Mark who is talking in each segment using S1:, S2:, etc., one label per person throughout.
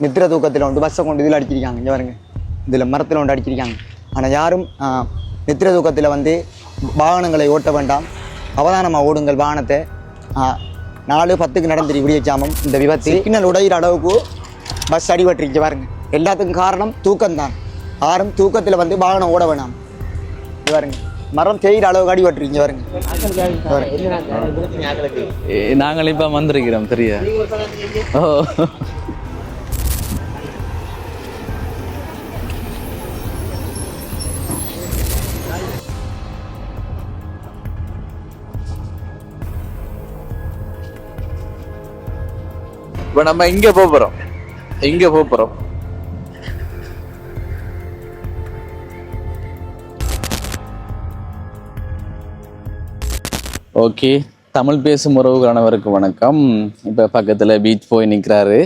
S1: நித்திர தூக்கத்தில் வந்து பஸ்ஸை கொண்டு இதில் அடிச்சிருக்காங்க இங்கே பாருங்க இதில் மரத்தில் கொண்டு அடிச்சிருக்காங்க ஆனால் யாரும் நித்திர தூக்கத்தில் வந்து வாகனங்களை ஓட்ட வேண்டாம் அவதானமாக ஓடுங்கள் வாகனத்தை நாலு பத்துக்கு நடந்துரு விடிய இந்த விபத்து சிக்னல் உடையிற அளவுக்கு பஸ் அடிபட்டுருச்சு பாருங்க எல்லாத்துக்கும் காரணம் தூக்கம்தான் யாரும் தூக்கத்தில் வந்து வாகனம் ஓட வேணாம் இது பாருங்க மரம் தேயிற அளவுக்கு அடிபட்டுருச்சு பாருங்க
S2: நாங்கள் இப்போ வந்திருக்கிறோம் சரியா ஓ இப்போ நம்ம இங்க போக போறோம். இங்க போக போறோம். ஓகே தமிழ் பேசும் உறவுக்கானவருக்கு வணக்கம். இப்போ பக்கத்தில் பீச் போய் நிற்கிறாரு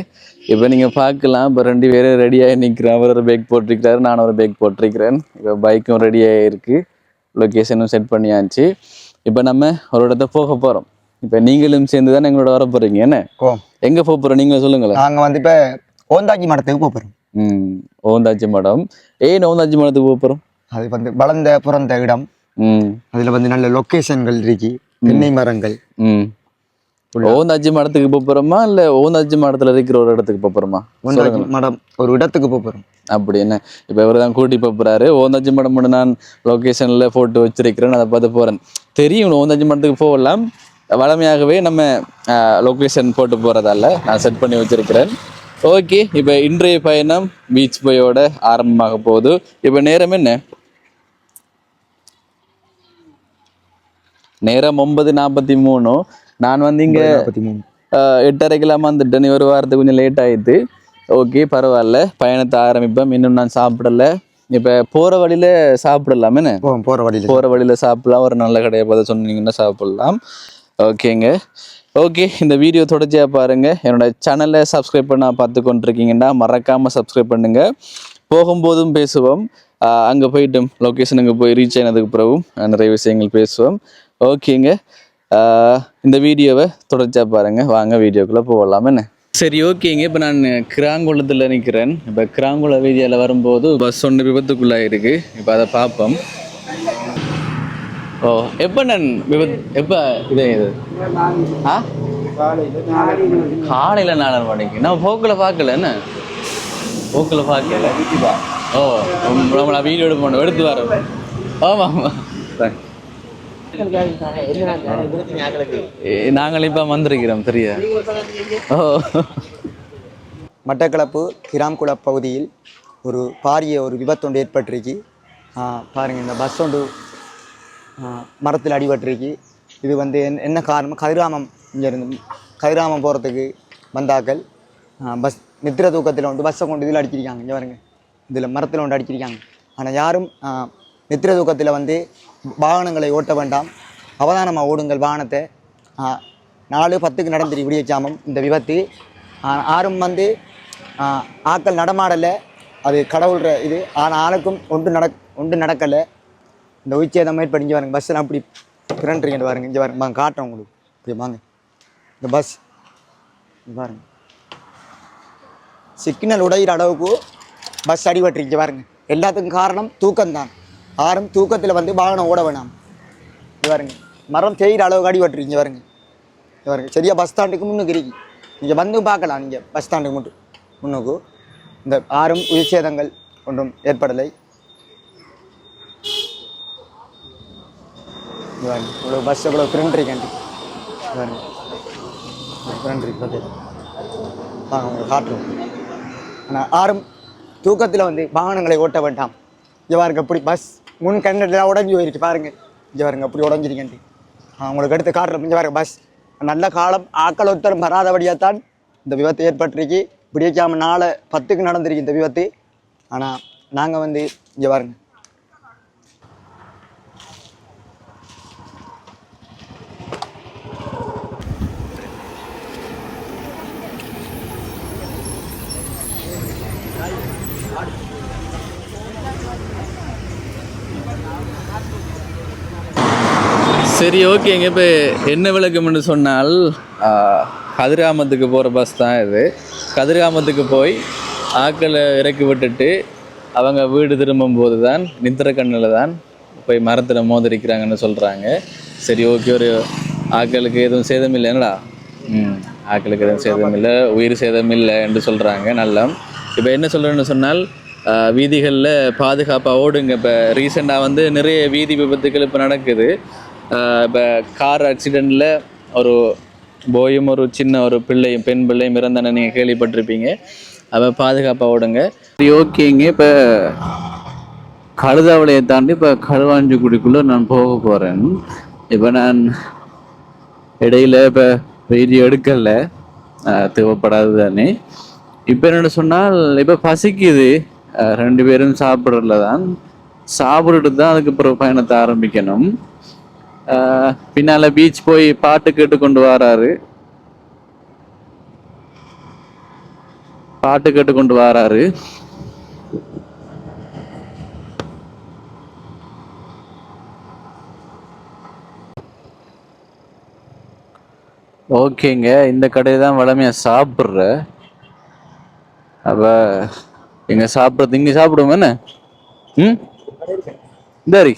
S2: இப்போ நீங்கள் பார்க்கலாம் இப்போ ரெண்டு பேரும் ரெடியாகி நிற்கிறேன் அவர் ஒரு பேக் போட்டிருக்கிறாரு நான் ஒரு பேக் போட்டிருக்கிறேன். இப்போ பைக்கும் ரெடியாக இருக்கு லொக்கேஷனும் செட் பண்ணியாச்சு. இப்போ நம்ம ஒரு இடத்த போக போகிறோம் இப்போ நீங்களும் சேர்ந்து தான் எங்களோட வர போகிறீங்க என்ன? எங்கே போக போகிறோம் நீங்கள் சொல்லுங்களேன்.
S1: நாங்கள் வந்து இப்போ ஓந்தாக்கி மரத்துக்கு போக போகிறோம்
S2: ம். ஓந்தாச்சி மடம். ஏன் ஓந்தாச்சி மடத்துக்கு போக போகிறோம்
S1: அது வந்து வளர்ந்த பிறந்த இடம்.
S2: ம்.
S1: அதில் வந்து நல்ல லொக்கேஷன்கள் இருக்கு. தென்னை மரங்கள்.
S2: ம். ஓந்தாச்சி மடத்துக்கு போக போகிறோமா இல்லை ஓந்தாச்சி மடத்தில் இருக்கிற ஒரு இடத்துக்கு போக போகிறோமா
S1: ஓந்தாக்கி மடம் ஒரு இடத்துக்கு போக போகிறோம்
S2: அப்படி என்ன? இப்போ இவர் தான் கூட்டி போக போகிறாரு ஓந்தாச்சி மடம் மட்டும் நான் லொக்கேஷனில் போட்டு வச்சிருக்கிறேன். அதை பார்த்து போகிறேன் தெரியும் ஓந்தாச்சி மடத்துக்கு போகலாம். வளமையாகவே நம்ம லொக்கேஷன் போட்டு போகிறதால நான் செட் பண்ணி வச்சிருக்கிறேன். ஓகே இப்போ இன்றைய பயணம் பீச் போயோட ஆரம்பமாக போகுது. இப்போ நேரம் என்ன? நேரம் ஒன்பது நாற்பத்தி மூணு. நான் வந்து இங்கே எட்டரைக்கெல்லாம் வந்துட்டேன். ஒரு வாரத்துக்கு கொஞ்சம் லேட் ஆயிடுது ஓகே பரவாயில்ல. பயணத்தை ஆரம்பிப்பேன் இன்னும் நான் சாப்பிடல. இப்போ போகிற வழியில சாப்பிடலாம்
S1: போகிற வழியில்.
S2: போகிற வழியில சாப்பிடலாம். ஒரு நல்ல கடையை பார்த்து சொன்னீங்கன்னா சாப்பிடலாம். ஓகேங்க. ஓகே இந்த வீடியோ தொடர்ச்சியாக பாருங்க. என்னோட சேனலை சப்ஸ்கிரைப் பண்ண பார்த்து கொண்டிருக்கீங்கன்னா மறக்காமல் சப்ஸ்கிரைப் பண்ணுங்கள் போகும்போதும் பேசுவோம். அங்கே போயிட்டு லொக்கேஷனுக்கு போய் ரீச் ஆனதுக்கு பிறகும் நிறைய விஷயங்கள் பேசுவோம். ஓகேங்க. இந்த வீடியோவை தொடர்ச்சியாக பாருங்கள் வாங்க வீடியோக்குள்ளே போகலாம். என்ன? சரி ஓகேங்க. இப்போ நான் கிராங்குளத்தில் நிற்கிறேன் இப்போ கிராங்குள வீதியில் வரும்போது பஸ் ஒன்று விபத்துக்குள்ளாக இருக்கு இப்போ அதை பார்ப்போம். ஓ எப்போ நான் விபத் எப்போ இது இது? ஆ? காலையில் நாலு மணிக்கு. நான் போக்கில் பார்க்கல என்ன? போக்கில் பார்க்கல. ஓ நம்மளா வீடியோ எடுப்போம் எடுத்து வரோம் ஆமாம் ஆமாம் நாங்கள் இப்போ வந்திருக்கிறோம் சரியா ஓ.
S1: மட்டக்களப்பு கிராம்குள பகுதியில் ஒரு பாரிய ஒரு விபத்து ஒன்று ஏற்பட்டிருக்கு. ஆ, இந்த பஸ் ஒன்று மரத்தில் அடிபட்டிருக்கு. இது வந்து என்ன- என்ன காரணம்? கதிராமம் இங்கேருந்து கதிராமம் போகிறதுக்கு வந்தாக்கள். பஸ் நித்திர தூக்கத்தில் வந்து பஸ்ஸை கொண்டு இதில் அடிச்சிருக்காங்க. இங்கே பாருங்க. இதில் மரத்தில் கொண்டு அடிச்சிருக்காங்க. ஆனால் யாரும் நித்திர தூக்கத்தில் வந்து வாகனங்களை ஓட்ட வேண்டாம். அவதானமாக ஓடுங்கள் வாகனத்தை. நாலு பத்துக்கு நடந்துரு விடிய சாமம் இந்த விபத்து. ஆறும் யாரும் வந்து ஆக்கள் நடமாடலை. அது கடவுள்ற இது. ஆனால் ஆளுக்கும் ஒன்று நடக் ஒன்று நடக்கலை. இந்த உயிர்ச்சேதம் ஏற்படுங்க பாருங்க பஸ்ஸில் அப்படி பிறண்டுறீங்க பாருங்க இங்கே பாருங்க வாங்க காட்டுறேன் உங்களுக்கு. இப்படி வாங்க. இந்த பஸ் பாருங்க. சிக்னல் உடையிற அளவுக்கு பஸ் அடிபட்டுருச்சு பாருங்க. எல்லாத்துக்கும் காரணம் தூக்கம்தான். ஆறும் தூக்கத்தில் வந்து வாகனம் ஓட வேணாம். இது பாருங்க. மரம் தேயிற அளவுக்கு அடிபட்டுருச்சு பாருங்க. இது பாருங்க. சரியா பஸ் ஸ்டாண்டுக்கு முன்னுக்கு இருக்கு. நீங்கள் வந்து பார்க்கலாம் நீங்கள் பஸ் ஸ்டாண்டுக்கு மட்டும். முன்னுக்கு. இந்த ஆறும் உயிர் சேதங்கள் ஒன்றும் ஏற்படலை இது பாருங்க இவ்வளோ பஸ் எவ்வளோ பிரிண்ட் கேண்டி இது பாருங்க பிரிண்ட் பார்த்து வாங்க உங்களுக்கு காட்டுறோம் ஆனால் ஆறும் தூக்கத்தில் வந்து வாகனங்களை ஓட்ட வேண்டாம். இங்கே பாருங்க அப்படி பஸ் முன் கண்ணெல்லாம் உடஞ்சி போயிருக்கு பாருங்க. இங்கே பாருங்க அப்படி உடஞ்சிருக்கேன்ட்டு ஆ, உங்களுக்கு எடுத்து காட்டுறோம் இங்கே பாருங்க பஸ் நல்ல காலம் ஆக்கள் ஒருத்தரும் வராதபடியாக தான் இந்த விபத்து ஏற்பட்டிருக்கு. பிடிக்காம நாளை பத்துக்கு நடந்திருக்கு இந்த விபத்து. ஆனால் நாங்கள் வந்து இங்கே பாருங்க.
S2: சரி ஓகேங்க இப்போ என்ன விளக்கம்னு சொன்னால் கதிராமத்துக்கு போகிற பஸ் தான் இது. கதிராமத்துக்கு போய் ஆக்களை இறக்கி விட்டுட்டு அவங்க வீடு திரும்பும் போது தான் நித்திர கண்ணில் தான் போய் மரத்தில் மோதிரிக்கிறாங்கன்னு சொல்கிறாங்க சரி ஓகே ஒரு ஆக்களுக்கு எதுவும் சேதம் இல்லைங்களா ம் ஆக்களுக்கு எதுவும் சேதம் இல்லை உயிர் சேதம் இல்லை என்று சொல்கிறாங்க நல்லா இப்போ என்ன சொல்கிறேன்னு சொன்னால் வீதிகளில் பாதுகாப்பாக ஓடுங்க. இப்போ ரீசெண்டாக வந்து நிறைய வீதி விபத்துகள் இப்போ நடக்குது. இப்போ கார் ஆக்சிடெண்ட்டில் ஒரு போயும் ஒரு சின்ன ஒரு பிள்ளையும் பெண் பிள்ளையும் இறந்தானே நீங்கள் கேள்விப்பட்டிருப்பீங்க. அதை பாதுகாப்பாக விடுங்க சரி ஓகேங்க இப்போ கழுதாவளையை தாண்டி இப்போ கழுவாஞ்சிக்குடிக்குள்ளே நான் போக போகிறேன் இப்போ நான் இடையில இப்போ வீடியோ எடுக்கலை. தேவைப்படாது தானே. இப்போ என்னென்னு சொன்னால் இப்போ பசிக்குது. ரெண்டு பேரும் சாப்பிட்றதுல தான் சாப்பிட்டுட்டு தான் அதுக்கப்புறம் பயணத்தை ஆரம்பிக்கணும். பின்னால பீச் போய் பாட்டு கேட்டு கொண்டு வராரு. பாட்டு கேட்டு கொண்டு வராரு. ஓகேங்க இந்த கடையை தான் வளமையா சாப்பிட்ற. அப்ப இங்க சாப்பிட்றது இங்க சாப்பிடுவோம் என்ன? ம்? சரி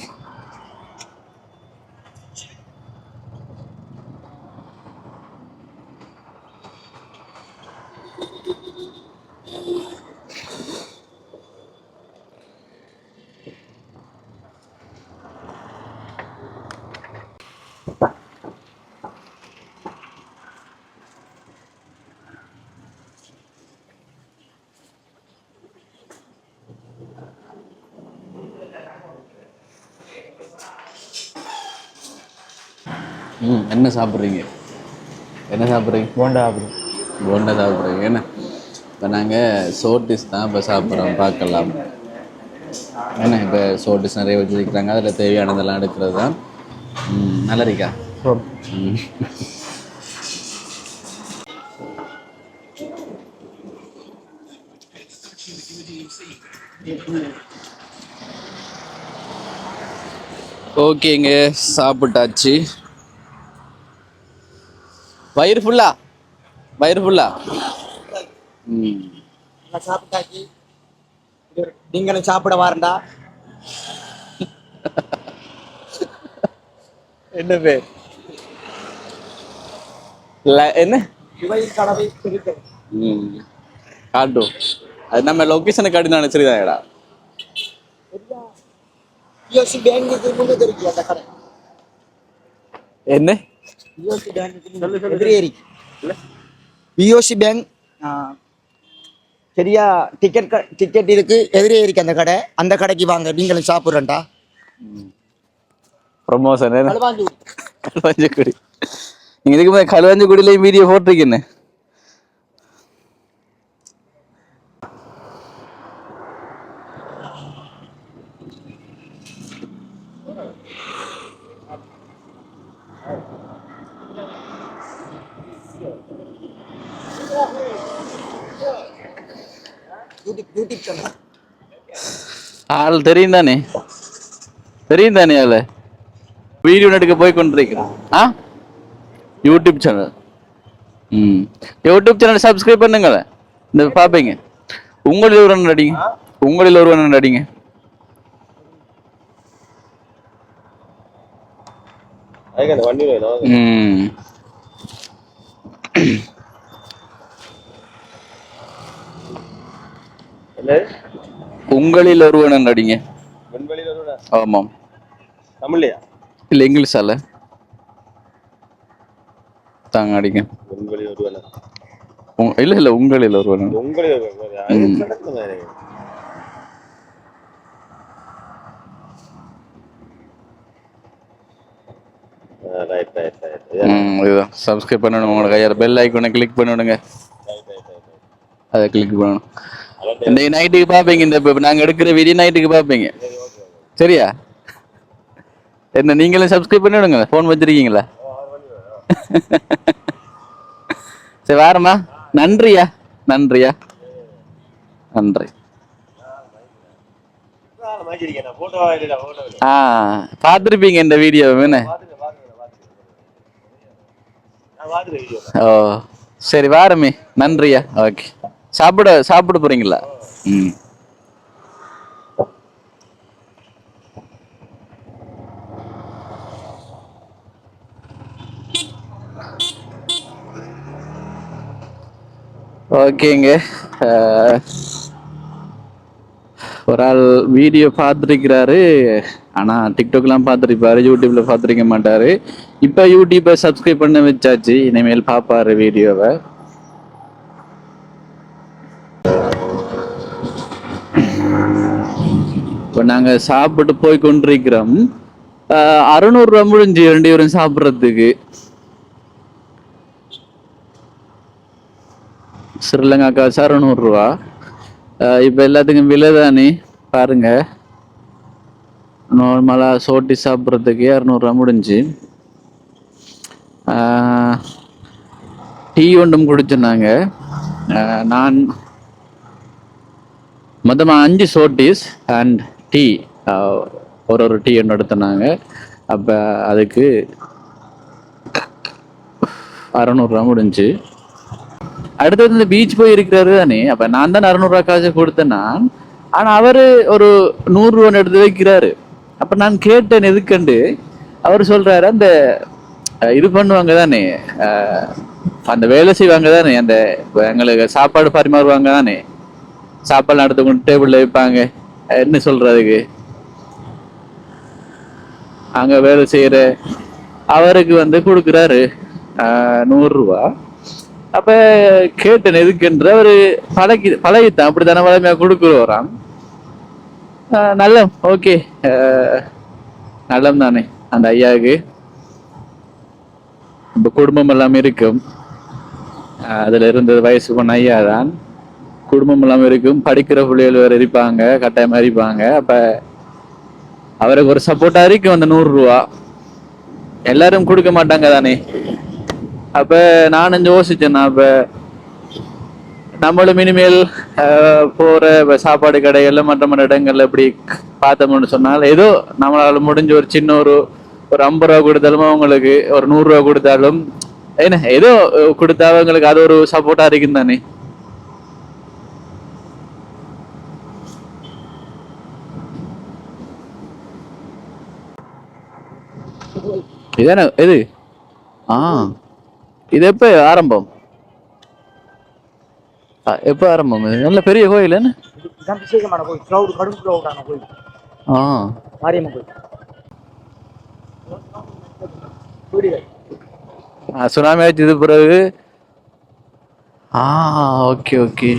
S2: ம் என்ன சாப்பிட்றீங்க? என்ன சாப்பிட்றீங்க?
S1: போண்டா அப்படி
S2: போண்டா சாப்பிட்றீங்க என்ன? இப்போ நாங்கள் சோட்டிஸ் தான் இப்போ சாப்பிட்றோம் பார்க்கலாம். என்ன இப்போ சோட்டிஸ் நிறைய வச்சுருக்கிறாங்க அதில் தேவையானதெல்லாம் எடுக்கிறது தான். நல்லா இருக்கா. ஓகேங்க சாப்பிட்டாச்சு. வயிறு ஃபுல்லா வயிறு ஃபுல்லா ம்.
S1: சாப்பிட்டாச்சு. நீங்களும் சாப்பிட வாரண்டா?
S2: என்ன பேர்? என்ன? காட்டும் அது நம்ம லொக்கேஷனை காட்டி நான்
S1: கடை.
S2: என்ன?
S1: பிஓசி பேங்க் எதிரே இருக்கு. பிஓசி பேங்க் சரியா டிக்கெட் டிக்கெட் இருக்கு எதிரே இருக்கு அந்த கடை. அந்த கடைக்கு வாங்க நீங்களும் சாப்பிட்றேன்டா.
S2: ப்ரொமோஷன் களுவாஞ்சிக்குடி நீங்க இதுக்கு மேலே களுவாஞ்சிக்குடியிலையும் வீடியோ போட்டிருக்கீங்க
S1: யூடியூப் யூடியூப் சேனல்
S2: ஆள் தெரியும் தானே? தெரியும் தானே ஆள்? வீடியோ எடுக்க போய் கொண்டிருக்கிறேன். ஆ? யூடியூப் சேனல் ம். யூடியூப் சேனல் சப்ஸ்கிரைப் பண்ணுங்களேன் இந்த பார்ப்பீங்க. உங்களில் ஒருவன் அடிங்க உங்களில் ஒருவன் அடிங்க ம். உங்களில் ஒருவன் அடிங்க ஆமாம்.
S3: தமிழ்லையா?
S2: இல்லை இங்கிலீஷால. தாங்க அடிங்க இல்ல இல்ல உங்களில் ஒருவன். இதுதான். சப்ஸ்கிரைப் பண்ணணும். உங்களோட கையால் பெல் ஐக்கோனை கிளிக் பண்ணிவிடுங்க அதை கிளிக் பண்ணணும். இந்த நைட்டுக்கு பார்ப்பீங்க இந்த நாங்க நாங்கள் எடுக்கிற வீடியோ நைட்டுக்கு பார்ப்பீங்க. சரியா? என்ன நீங்களும் சப்ஸ்கிரைப் பண்ணிவிடுங்க ஃபோன் வச்சிருக்கீங்களா? சரி வாரம்மா. நன்றியா? நன்றியா? நன்றி. ஆ பார்த்துருப்பீங்க இந்த வீடியோ என்ன?
S3: வீடியோ
S2: ஓ சரி வாரமே. நன்றியா? ஓகே. சாப்பிட சாப்பிட போறீங்களா ம். ஓகேங்க. ஒரு ஆள் வீடியோ பார்த்துருக்கிறாரு. ஆனால் டிக்டாக்லாம் பார்த்துருப்பாரு யூடியூப்ல பார்த்துருக்க மாட்டாரு. இப்போ யூடியூப்பை சப்ஸ்கிரைப் பண்ண வச்சாச்சு. இனிமேல் பார்ப்பாரு வீடியோவை. நாங்கள் சாப்பிட்டு போய் கொண்டிருக்கிறோம். அஹ், அறுநூறுவா முடிஞ்சு ரெண்டு பேரும் சாப்பிட்றதுக்கு. ஸ்ரீலங்கா காசு அறுநூறுவா இப்போ எல்லாத்துக்கும் விலை தானே? பாருங்க. நார்மலாக சோட்டி சாப்பிட்றதுக்கு இரநூறுவா முடிஞ்சு. டீ ஒன்றும் குடிச்சிருந்தாங்க நான் மொத்தமாக அஞ்சு சோட்டிஸ் அண்ட் டீ ஒரு ஒரு டீ ஒன்று அப்போ அதுக்கு அறநூறுரூவா முடிஞ்சு. அடுத்தது இந்த பீச் போய் இருக்கிறாரு தானே அப்ப நான் தான் அறநூறுரூவா காசு கொடுத்தேன் ஆனால் ஆனா அவரு ஒரு நூறுரூவா எடுத்து வைக்கிறாரு. அப்ப நான் கேட்டேன் எதுக்கண்டு? அவர் சொல்றாரு அந்த இது பண்ணுவாங்க தானே அந்த வேலை செய்வாங்க தானே அந்த எங்களுக்கு சாப்பாடு பரிமாறுவாங்க தானே. சாப்பாடு நடத்து கொண்டு டேபிள்ல வைப்பாங்க. என்ன சொல்றதுக்கு? அங்க வேலை செய்யற அவருக்கு வந்து கொடுக்குறாரு ஆஹ், நூறு ரூபா அப்ப கேட்டேன் எதுக்குன்ற அவரு பழகி பழகித்தான் அப்படித்தானே வளமையா கொடுக்குறோராம் ஆஹ், நல்லம் ஓகே. நல்லம் தானே அந்த ஐயாவுக்கு. இப்ப குடும்பம் எல்லாம் இருக்கும். அதுல இருந்தது வயசு பொண்ணு ஐயா தான் குடும்பம் எல்லாம் இருக்கும். படிக்கிற பிள்ளைகள் வேற இருப்பாங்க கட்டாயமா இருப்பாங்க. அப்ப அவருக்கு ஒரு சப்போர்ட்டா இருக்கும் அந்த நூறு ரூபா. எல்லாரும் கொடுக்க மாட்டாங்க தானே. அப்ப நான் யோசிச்சேன்னா நான் அப்ப நம்மளும் இனிமேல் ஆஹ், போற சாப்பாடு கடைகள்ல மற்ற மற்ற இடங்கள்ல இப்படி பார்த்தோம்னு சொன்னால் ஏதோ நம்மளால முடிஞ்ச ஒரு சின்ன ஒரு ஒரு ஐம்பது ரூபா கொடுத்தாலும் அவங்களுக்கு ஒரு நூறு ரூபா கொடுத்தாலும் என்ன ஏதோ கொடுத்தா அவங்களுக்கு அது ஒரு சப்போர்ட்டா இருக்கும் தானே இதானே எது ஆ இது எப்போ ஆரம்பம் எப்போ ஆரம்பம் இது நல்ல பெரிய கோயில் என்ன
S1: கோயில் க்ரௌடு கடும் க்ரௌடான கோயில்
S2: ஆ
S1: மாரியம்மன் கோயில்
S2: சுனாமி ஆச்சு இது பிறகு ஆ ஓகே ஓகே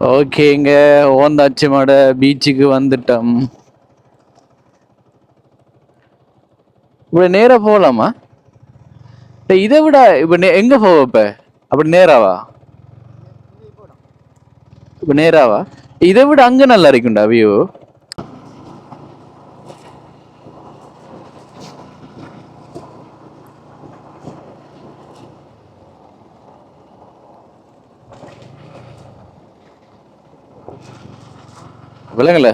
S2: ஓகேங்க ஓந்தாச்சி மட பீச்சுக்கு வந்துட்டோம். இப்ப நேரா போகலாமா? இதை விட இப்ப நே- எங்க போவ அப்படி நேராவா? இப்ப நேராவா? இதை விட அங்க நல்லா இருக்கும்டா வியூ விளங்கல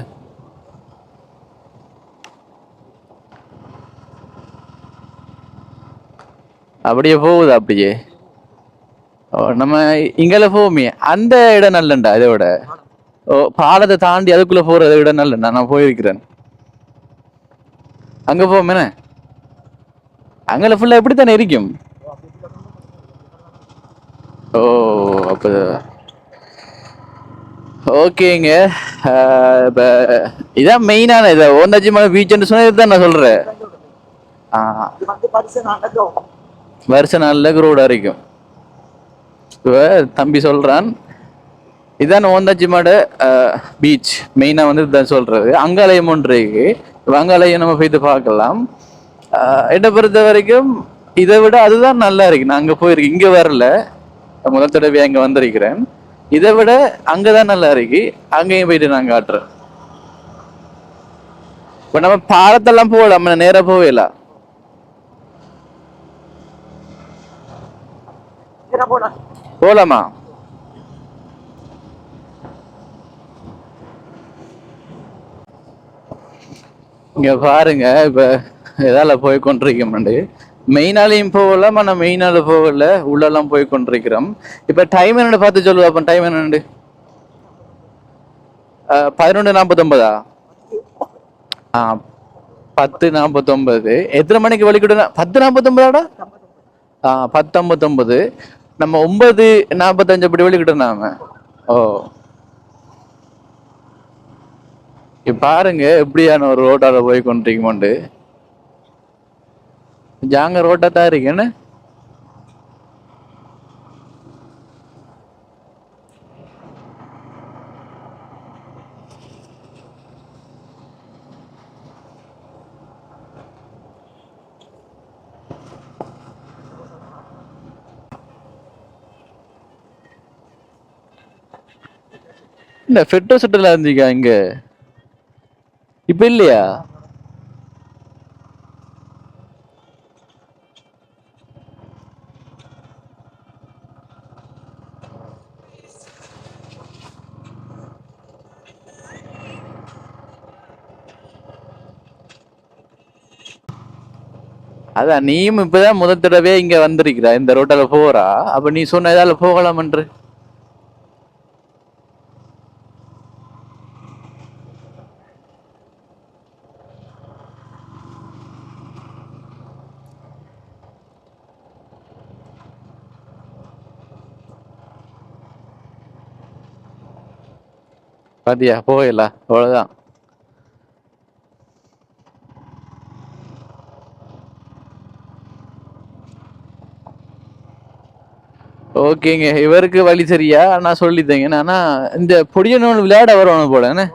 S2: அப்படியே போகுது அப்படியே. நம்ம இங்கெல்லாம் போவோமே. அந்த இடம் நல்லண்டா இதை விட? ஓ பாலத்தை தாண்டி அதுக்குள்ள போறதை விட நல்லண்டா? நான் போயிருக்கிறேன். அங்க போவோமே அங்கெல்லாம் ஃபுல்லா எப்படித்தானே இருக்கும்? ஓ அப்ப ஓகேங்க. இப்போ இதான் மெயினான இது. ஓந்தாச்சி மலை பீச்னு சொன்னால் இதுதான் நான் சொல்கிறேன் ஆ. வருஷ நாள்ல குரூடா இருக்கும் இப்போ தம்பி சொல்றான். இதான் ஓந்தாச்சி மாட பீச் மெயினா வந்து இதுதான் சொல்றது. அங்காலயம் ஒன்று இருக்கு. அங்காலயம் நம்ம போயிட்டு பார்க்கலாம். என்னை பொறுத்த வரைக்கும் இதை விட அதுதான் நல்லா இருக்கு. நான் அங்க போயிருக்கேன். இங்கே வரல. முதல் தடவை அங்கே வந்திருக்கிறேன். இதை விட அங்கதான் நல்லா இருக்கு. அங்கேயும் போயிட்டு நான் காட்டுறேன். இப்போ நம்ம பாலத்தெல்லாம் போகல நம்ம
S1: நேராக போவேல?
S2: போகலாமா இங்க பாருங்க இப்போ இதால் போய் கொண்டிருக்க மாட்டேங்குது மெயினாலையும் போகல ஆனா மெயினால போகல உள்ளெல்லாம் போய் கொண்டிருக்கிறோம். இப்ப டைம் என்னென்னு பார்த்து சொல்லுவா அப்ப டைம் என்னண்டு பதினொன்று நாற்பத்தொன்பதா? ஆ பத்து நாற்பத்தொன்பது. எத்தனை மணிக்கு வெளிக்கிட்டு பத்து நாற்பத்தொன்பதாடா? ஆ பத்தொம்பத்தொன்பது நம்ம ஒன்பது நாற்பத்தஞ்சு அப்படி வெளிக்கிட்டோம் நாம. ஓ. பாருங்க எப்படியான ஒரு ரோட்டால போய் கொண்டிருக்கோண்டு ஜாங்க ரோட்டா தான் இருக்கு என்ன? ஃபெட்டோ செட்டில் இருந்தீங்க இங்க? இப்ப இல்லையா? அதான் நீயும் இப்பதான் முதல் தடவை இங்க வந்திருக்கிற இந்த ரோட்டால போறா. அப்ப நீ சொன்ன இதால போகலாமன்று பாத்தியா போகல அவ்வளவுதான். ஓகேங்க. இவருக்கு வழி சரியா? நான் சொல்லித்தேங்க ஆனா இந்த பொடியனவன் விளையாட வருவானு போல. என்ன?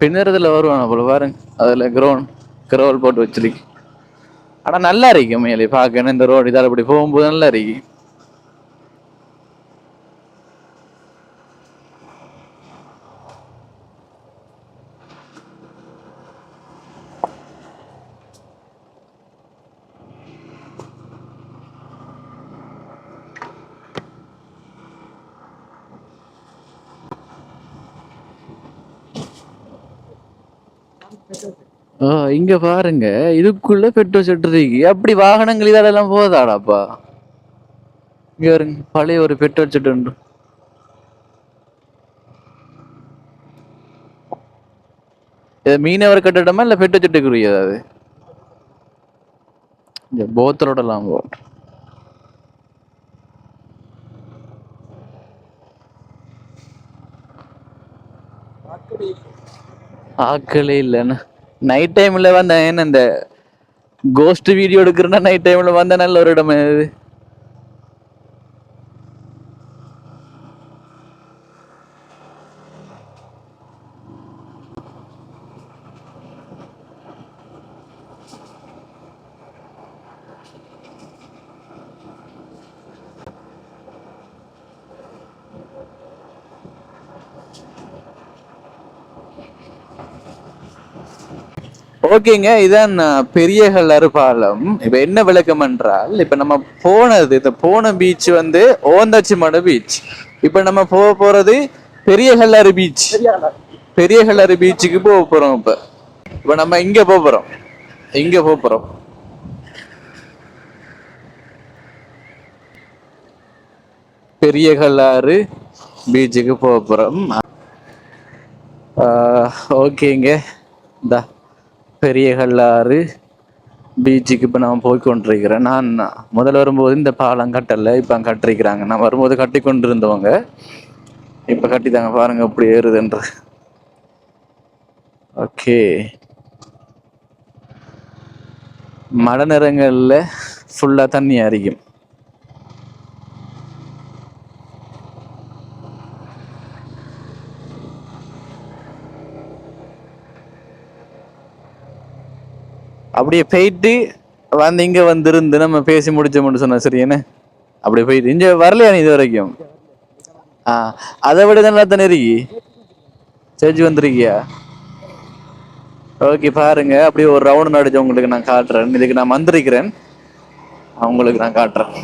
S2: பின்னறதுல வருவானு போல. பாருங்க. அதுல கிரௌண்ட் கிரௌல் போட்டு வச்சிருக்கு. ஆனா நல்லா இருக்கு மேலே. பார்க்கணும். இந்த ரோடு இதால் இப்படி போகும்போது நல்லா இருக்கு. இங்க பாருங்க. இதுக்குள்ள பெட்ரோல் செட் அப்படி வாகனங்கள் இதெல்லாம் போதாடாப்பா? இங்க பாருங்க பழைய ஒரு பெட்ரோல் சட்டு உண்டு. மீனவர் கட்டடமா இல்ல பெட்ரோல் செட்டுக்குரியதா அது இந்த போத்தரோட லாங் போ. ஆக்களே இல்லைன்னா. நைட் டைமில் வந்தேன். இந்த கோஸ்ட் வீடியோ எடுக்கிறேன்னா நைட் டைமில் வந்தால் நல்ல ஒரு இடம் இது ஓகேங்க இதான் பெரிய கல்லறு பாலம் இப்ப என்ன விளக்கம் என்றால் இப்ப நம்ம போனது இந்த போன பீச் வந்து ஓந்தாச்சி மட பீச் இப்ப நம்ம போக போறது பெரிய கல்லறு பீச் பெரிய கல்லறு பீச்சுக்கு போக போறோம் இப்ப. இப்ப நம்ம இங்க போக போறோம். இங்க போக போறோம். பெரிய கல்லாறு பீச்சுக்கு போக போறோம். ஆஹ், ஓகேங்க. இந்தா. பெரிய கல்லாறு பீச்சுக்கு இப்போ நான் போய் கொண்டிருக்கிறேன். நான் முதல்ல வரும்போது இந்த பாலம் கட்டலை இப்போ கட்டிருக்கிறாங்க. நான் வரும்போது கட்டி கொண்டு இருந்தவங்க இப்போ கட்டித்தாங்க. பாருங்க இப்படி ஏறுதுன்ற. ஓகே. மழை நேரங்களில் ஃபுல்லாக தண்ணி அரிக்கும். அப்படியே போயிட்டு வந்து இங்க வந்திருந்து நம்ம பேசி முடிச்சோம்னு சொன்னா சரி என்ன? அப்படியே போயிட்டு இங்கே வரலையா நீ இது வரைக்கும்? ஆ அதை விட நல்லா தானே இருக்கி? செஞ்சு வந்திருக்கியா? ஓகே பாருங்க அப்படியே ஒரு ரவுண்ட் நடிச்சு உங்களுக்கு நான் காட்டுறேன். இதுக்கு நான் வந்திருக்கிறேன். அவங்களுக்கு நான் காட்டுறேன்.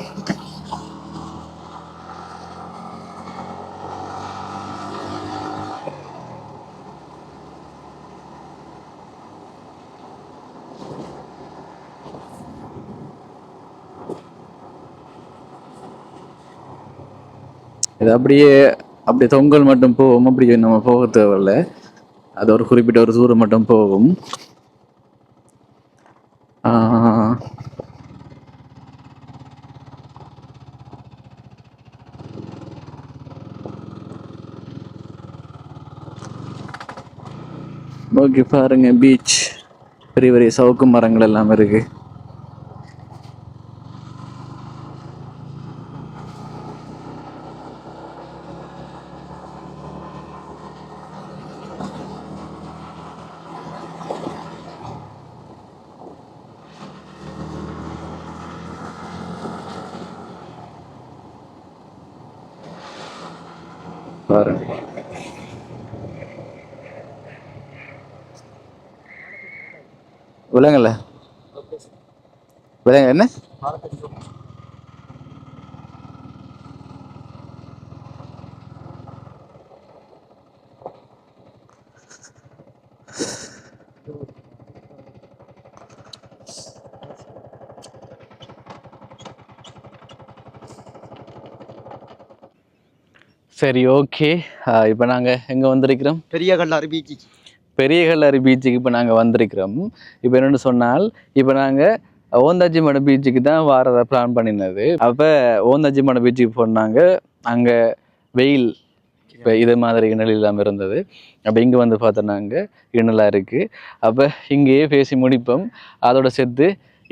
S2: இது அப்படியே அப்படியே தொங்கல் மட்டும் போகும். அப்படியே நம்ம போக தேவையில்ல. அது ஒரு குறிப்பிட்ட ஒரு தூரம் மட்டும் போகும். ஆஹ், ஓகே பாருங்க பீச் பெரிய பெரிய சவுக்கு மரங்கள் எல்லாம் இருக்கு. விலங்கல்ல விலங்க என்ன? சரி ஓகே இப்போ நாங்கள் எங்கே வந்திருக்கிறோம்?
S1: பெரிய கல்லாறு பீச்சு
S2: பெரிய கல்லறை பீச்சுக்கு இப்போ நாங்கள் வந்திருக்கிறோம். இப்போ என்னென்னு சொன்னால் இப்போ நாங்கள் ஓந்தாச்சி மடம் பீச்சுக்கு தான் வாரதை பிளான் பண்ணினது. அப்போ ஓந்தாச்சி மடம் பீச்சுக்கு போனாங்க. அங்கே வெயில் இப்போ இது மாதிரி இணல் இல்லாமல் இருந்தது. அப்போ இங்கே வந்து பார்த்தோன்னாங்க இணலாக இருக்குது அப்போ இங்கேயே பேசி முடிப்போம். அதோட சேர்த்து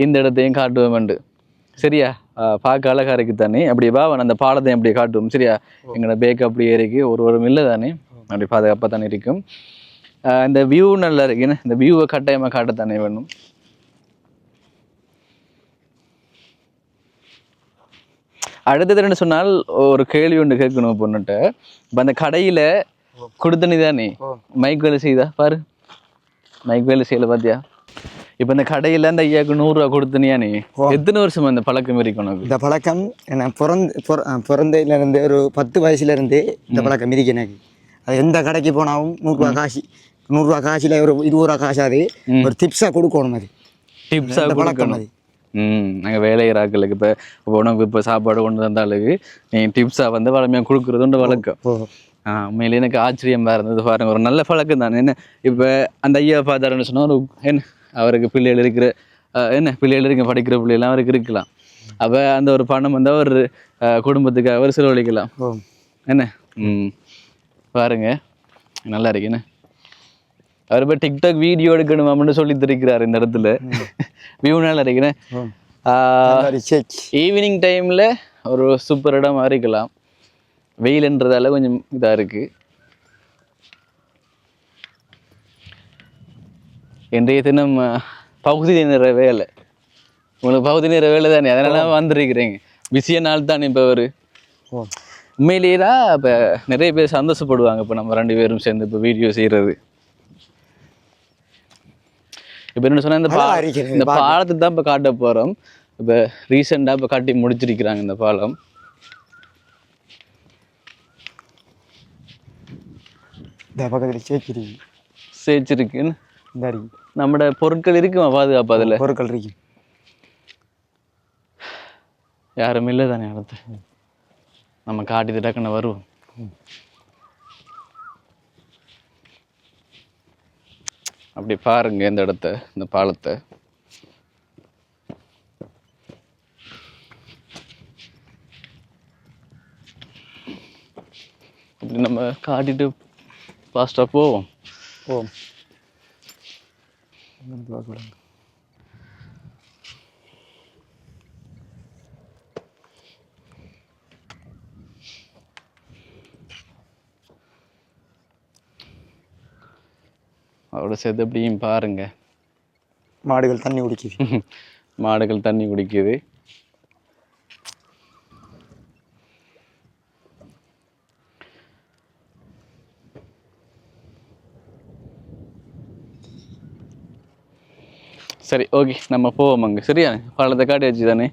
S2: இந்த இடத்தையும் காட்டுவோம்ண்டு சரியா? பார்க்க அழகா இருக்கு தானே? அப்படி வா அந்த பாலத்தையும் அப்படியே காட்டுவோம். சரியா? எங்களோட பேக் அப்படியே இருக்கு. ஒரு ஒரு மில்ல தானே? அப்படி பாதுகாப்பாக தானே இருக்கும். இந்த வியூ நல்லா இருக்கு. என்ன? இந்த வியூவை கட்டாயமாக காட்டத்தானே வேணும். அடுத்தது என்ன சொன்னால் ஒரு கேள்வி ஒன்று கேட்கணும் பொண்ணுகிட்ட. இப்போ அந்த கடையில கொடுத்தனி தானே? மைக் வேலை செய்தா பாரு. மைக் வேலை செய்யல பாத்தியா? இப்போ இந்த கடையில அந்த ஐயாவுக்கு நூறுரூவா கொடுத்தனியா நீ எத்தனை வருஷமா இந்த பழக்கம் இருக்கு உனக்கு?
S1: இந்த பழக்கம் நான் பிறந்து பிறந்ததுலேருந்து ஒரு பத்து வயசுலேருந்தே இந்த பழக்கம் இருக்கு எனக்கு. அது எந்த கடைக்கு போனாலும் நூறுரூவா காசு. நூறுரூவா காசில் ஒரு இருபது ரூபா காசாது ஒரு டிப்ஸாக கொடுக்கணும் அது.
S2: டிப்ஸாக
S1: பழக்கம் அது.
S2: ம். நாங்கள் வேலையிறாக்களுக்கு இப்போ இப்போ உனக்கு இப்போ சாப்பாடு கொண்டு வந்த ஆளுக்கு நீ டிப்ஸாக வந்து வளமையாக கொடுக்குறது உண்டு வழக்கம். ஆ உண்மையிலே எனக்கு ஆச்சரியமா இருந்தது பாருங்க. ஒரு நல்ல பழக்கம் தானே. என்ன இப்போ அந்த ஐயா பார்த்தாருன்னு சொன்னா ஒரு என்ன அவருக்கு பிள்ளைகள் இருக்கிற என்ன பிள்ளைகள் இருக்க படிக்கிற பிள்ளைகள்லாம் அவருக்கு இருக்கலாம். அப்போ அந்த ஒரு பணம் வந்து அவர் குடும்பத்துக்கு அவர் செலவழிக்கலாம். என்ன? ம். பாருங்க. நல்லா இருக்கு. என்ன? அவர் இப்போ டிக்டாக் வீடியோ எடுக்கணுமாம்னு சொல்லி திரிக்கிறார் இந்த இடத்துல. வியூ நல்லா
S1: ரிசர்ச்
S2: ஈவினிங் டைமில் ஒரு சூப்பர் இடமா இருக்கலாம் வெயில்ன்றதால கொஞ்சம் இதாக இருக்குது இன்றைய தினம் பகுதி நேர வேலை. உங்களுக்கு பகுதி நேர வேலை தானே? அதனால வந்திருக்கிறீங்க. பிஸிய நாள் தானே இப்போ ஒரு உண்மையிலேயே தான் இப்போ நிறைய பேர் சந்தோஷப்படுவாங்க இப்போ நம்ம ரெண்டு பேரும் சேர்ந்து இப்போ வீடியோ செய்கிறது இப்போ என்ன சொன்னா இந்த பா இந்த பாலத்தை தான் இப்போ காட்ட போகிறோம் இப்போ ரீசெண்டாக இப்போ காட்டி முடிச்சிருக்கிறாங்க இந்த பாலம்.
S1: இந்த பக்கத்தில்
S2: சேர்ச்சிருக்குன்னு
S1: இருக்கு.
S2: நம்மட பொருட்கள் இருக்குமா பாதுகாப்பு அதில்?
S1: பொருட்கள் இருக்கு.
S2: யாரும் இல்லை தானே அடுத்து நம்ம காட்டி டக்குன்னு வருவோம். அப்படி பாருங்க இந்த இடத்த இந்த பாலத்தை. அப்படி நம்ம காட்டிட்டு ஃபாஸ்ட்டாக போவோம்.
S1: போவோம்.
S2: அதோட சேர்த்து எப்படியும் பாருங்க.
S1: மாடுகள் தண்ணி குடிக்குது.
S2: மாடுகள் தண்ணி குடிக்குது. சரி ஓகே நம்ம போவோம் அங்கே. சரியா? பாலத்தை காட்டி வச்சு தானே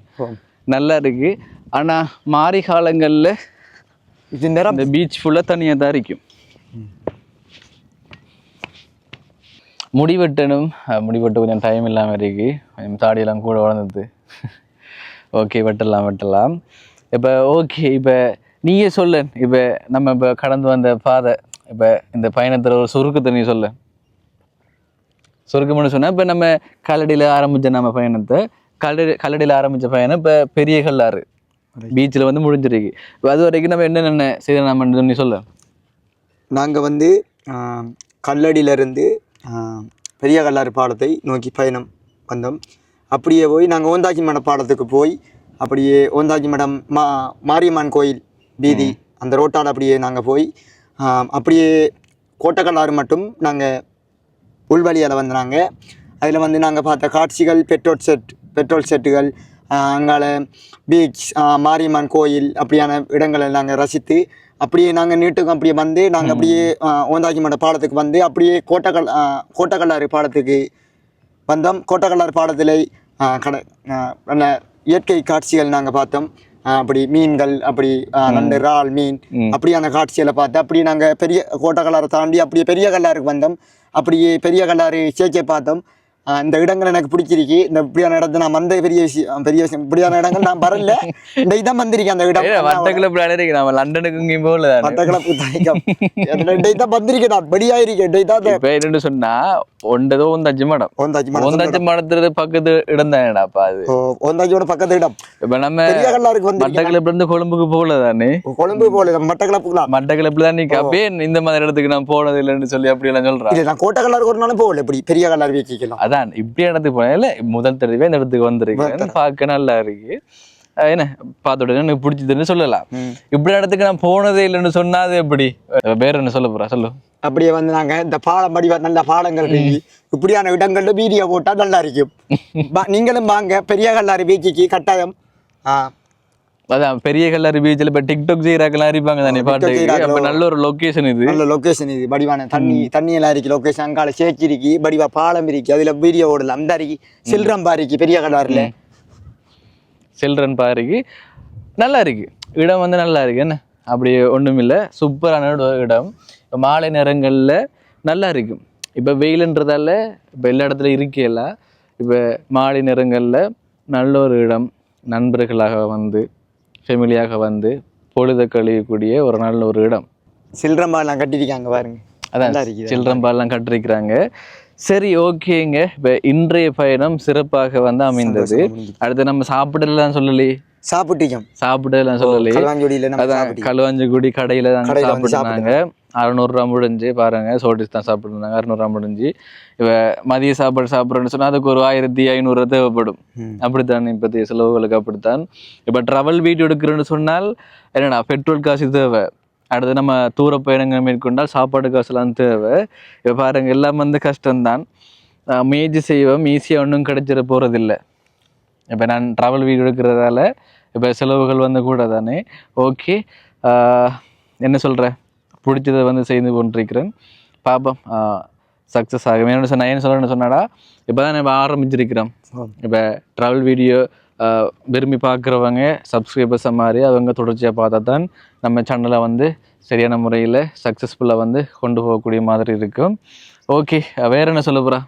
S2: நல்லா இருக்கு. ஆனால் மாரி காலங்களில்
S1: இது நிறம்.
S2: இந்த பீச் ஃபுல்லாக தனியாக தான் இருக்கும் முடி வெட்டணும் அஹ் முடி வெட்ட கொஞ்சம் டைம் இல்லாமல் இருக்கு. கொஞ்சம் தாடியெல்லாம் கூட வளர்ந்தது. ஓகே வெட்டலாம் வெட்டலாம். இப்போ ஓகே இப்போ நீயே சொல்ல. இப்போ நம்ம இப்போ கடந்து வந்த பாதை இப்போ இந்த பயணத்தில் ஒரு சுருக்கத்தை நீ சொல்ல. சுருக்கம்னு சொன்னா இப்போ நம்ம கல்லடியில் ஆரம்பிச்ச நம்ம பயணத்தை கல்லடி கல்லடியில் ஆரம்பிச்ச பயணம் இப்போ பெரிய கல்லாறு. பீச்சில் வந்து முடிஞ்சிருக்கு. இப்போ அது வரைக்கும் நம்ம என்னென்ன செய்த நம்ம நீ சொல்ல.
S1: நாங்கள் வந்து கல்லடியிலிருந்து பெரிய கல்லாறு பாலத்தை நோக்கி பயணம் வந்தோம். அப்படியே போய் நாங்கள் ஓந்தாச்சி மடம் பாலத்துக்கு போய் அப்படியே ஓந்தாச்சி மடம் மா மாரியம்மன் கோயில் வீதி அந்த ரோட்டால் அப்படியே நாங்கள் போய் அப்படியே கோட்டக்கல்லாறு மட்டும் நாங்கள் உள்வழியால் வந்தாங்க அதில் வந்து நாங்கள் பார்த்த காட்சிகள் பெட்ரோல் செட் பெட்ரோல் செட்டுகள் அங்கால பீச் மாரியம்மன் கோயில் அப்படியான இடங்களை நாங்கள் ரசித்து அப்படியே நாங்கள் நீட்டுக்கு அப்படியே வந்து நாங்கள் அப்படியே ஓந்தாஜி மட பாலத்துக்கு வந்து அப்படியே கோட்டக்கல் கோட்டக்கல்லாறு பாலத்துக்கு வந்தோம். கோட்டக்கல்லாறு பாலத்தில் கட இயற்கை காட்சிகள் நாங்கள் பார்த்தோம். அப்படி மீன்கள் அப்படி நண்டு இறால் மீன்
S2: ம்.
S1: அப்படியான காட்சிகளை பார்த்து அப்படியே நாங்கள் பெரிய கோட்டக்கல்லாரை தாண்டி அப்படியே பெரிய கல்லாருக்கு வந்தோம். அப்படியே பெரிய கல்லாறு சேச்சை பார்த்தோம். இந்த இடங்கள் எனக்கு பிடிச்சிருக்கு. இந்த இப்படியான இடத்த நான் வந்த பெரிய விஷயம் பெரிய விஷயம் இப்படியான இடங்கள் நான் வரல. இந்த இதான் வந்திருக்கேன் அந்த இடம்.
S2: வட்டக்கில் இருக்கு நம்ம லண்டனுக்கு இங்கேயும் போகல தானே?
S1: மட்டக்களப்பு தாய்க்கம் இதான் வந்திருக்கேன் நான் படியாயிருக்கேன் இந்த இதான்
S2: இப்போ என்னன்னு சொன்னா ஒன்றதோ ஒந்தாச்சு மடம்.
S1: ஓந்தாஜி மடம்
S2: ஒந்தாச்சு மடத்துறது பக்கத்து இடம் தானேடாப்பா அது.
S1: ஓ, ஓந்தாஜியோட பக்கத்து இடம்.
S2: இப்போ நம்ம மட்டக்கிழப்புல இருந்து கொழும்புக்கு போகல தானே
S1: கொழும்பு போல மட்டக்களப்புலாம்
S2: மட்டக்கிழப்புல தான் நீ அப்பயே இந்த மாதிரி இடத்துக்கு நான் போனது இல்லைன்னு சொல்லி அப்படி எல்லாம் சொல்றான்
S1: நான் கோட்டக்கல்லாருக்கு ஒரு நாளும் போகல இப்படி பெரிய கல்லாறு வீக்கிக்கலாம்
S2: அதான் இப்படி இடத்துக்கு போனேன். முதல் தடவை இந்த இடத்துக்கு வந்திருக்கேன் பார்க்க நல்லா இருக்கு. என்ன பார்த்தோட எனக்கு பிடிச்சதுன்னு சொல்லலாம். இப்படி இடத்துக்கு நான் போனதே இல்லைன்னு சொன்னா அது எப்படி? வேற என்ன சொல்ல போறா? சொல்லு.
S1: அப்படியே வந்து நாங்க இந்த பாலம் படி நல்ல பாலங்கள் இப்படியான இடங்கள்ல வீடியோ போட்டா நல்லா இருக்கும். நீங்களும் வாங்க பெரிய கல்லாறு பீச்சுக்கு கட்டாயம்.
S2: அதான் பெரிய கல்லறி பீச்சில் இப்போ டிக்டாக் செய்யறாக்கெல்லாம் இருப்பாங்க தானே
S1: செய்றாங்களோ.
S2: அப்ப நல்ல ஒரு லொகேஷன் இது.
S1: நல்ல லொகேஷன் இது வடிவான தண்ணி தண்ணி எல்லாம் இருக்கு லொகேஷன் அங்கால சேச்சி இருக்கு வடிவா பாலம் இருக்கு அதுல வீடியோ ஓடலாம். அந்த இருக்கு சில்ரம்பா இருக்கு பெரிய கல்லாறுல.
S2: சில்ட்ரன் பாருக்கு நல்லா இருக்கு. இடம் வந்து நல்லா இருக்கு என்ன? அப்படி ஒண்ணுமில்ல. சூப்பரான ஒரு இடம். இப்போ மாலை நேரங்களில் நல்லா இருக்கு. இப்போ வெயிலுன்றதால இப்போ எல்லா இடத்துல இருக்கேல இப்போ மாலை நேரங்களில் நல்ல ஒரு இடம். நண்பர்களாக வந்து ஃபெமிலியாக வந்து பொழுத கழியக்கூடிய ஒரு நல்ல ஒரு இடம்.
S1: சில்ரம்பா எல்லாம் கட்டிருக்காங்க பாருங்க.
S2: அதான் சில்ட்ரன் கட்டிருக்கிறாங்க. சரி ஓகேங்க இப்போ இன்றைய பயணம் சிறப்பாக வந்து அமைந்தது. அடுத்து நம்ம சாப்பிடலாம் சொல்லலையே
S1: சாப்பிட்டீங்க
S2: சாப்பிடலாம் சொல்லலையே அதான் களுவாஞ்சிக்குடி கடையில
S1: வந்து
S2: சாப்பிட்டுருந்தாங்க அறநூறுரூவா முடிஞ்சு பாருங்க சோட்டிஸ் தான் சாப்பிட்டுருந்தாங்க அறநூறுவா முடிஞ்சு. இவ மதிய சாப்பாடு சாப்பிட்றேன்னு சொன்னா அதுக்கு ஒரு ஆயிரத்தி ஐநூறு தேவைப்படும். அப்படித்தான் இப்போதைய செலவுகளுக்கு அப்படித்தான். இப்போ ட்ராவல் வீடியோ எடுக்கிறேன்னு சொன்னால் என்னடா பெட்ரோல் காசு தேவை. அடுத்து நம்ம தூர பயணங்கள் மேற்கொண்டால் சாப்பாடு காசுலாம் தேவை. இப்போ பாருங்க எல்லாம் வந்து கஷ்டம்தான். முயற்சி செய்வோம் ஈஸியாக ஒன்றும் கிடைச்சிட போகிறதில்ல இப்போ நான் ட்ராவல் வீடியோ எடுக்கிறதால இப்போ செலவுகள் வந்து கூட தானே. ஓகே என்ன சொல்கிற பிடிச்சதை வந்து செய்து கொண்டிருக்கிறேன். பார்ப்போம் சக்ஸஸ் ஆகும். என்ன சொன்ன என்ன சொல்லணும்னு சொன்னாடா இப்போ தான் நம்ம ஆரம்பிச்சிருக்கிறோம். இப்போ ட்ராவல் வீடியோ விரும்பி பார்க்குறவங்க சப்ஸ்கிரைபர்ஸை மாதிரி அவங்க தொடர்ச்சியாக பார்த்தா தான் நம்ம சேனலை வந்து சரியான முறையில் சக்ஸஸ்ஃபுல்லாக வந்து கொண்டு போகக்கூடிய மாதிரி இருக்கும். ஓகே வேற என்ன சொல்ல போகிறா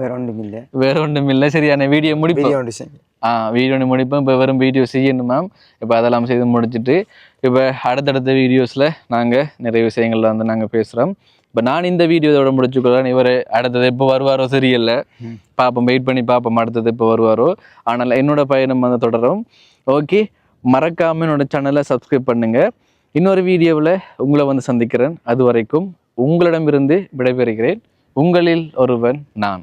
S1: வேற ஒன்றும் இல்லை
S2: வேற ஒன்றும் இல்லை சரியான வீடியோ முடிப்போம்
S1: வீடியோ
S2: ஆ வீடியோ ஒன்று முடிப்போம். இப்போ வெறும் வீடியோ செய்யணும் மேம் இப்போ அதெல்லாம் செய்து முடிச்சுட்டு இப்போ அடுத்தடுத்த வீடியோஸில் நாங்கள் நிறைய விஷயங்கள்ல வந்து நாங்கள் பேசுகிறோம் இப்போ நான் இந்த வீடியோவோட முடிச்சுக்கிறேன் இவர் அடுத்தது எப்போ வருவாரோ சரியில்லை பார்ப்போம் வெயிட் பண்ணி பார்ப்போம் அடுத்தது எப்போ வருவாரோ. ஆனால் என்னோட பயணம் வந்து தொடரும். ஓகே மறக்காம என்னோட சேனலை சப்ஸ்கிரைப் பண்ணுங்க. இன்னொரு வீடியோவில் உங்களை வந்து சந்திக்கிறேன். அது வரைக்கும் உங்களிடமிருந்து விடைபெறுகிறேன். உங்களில் ஒருவன் நான்.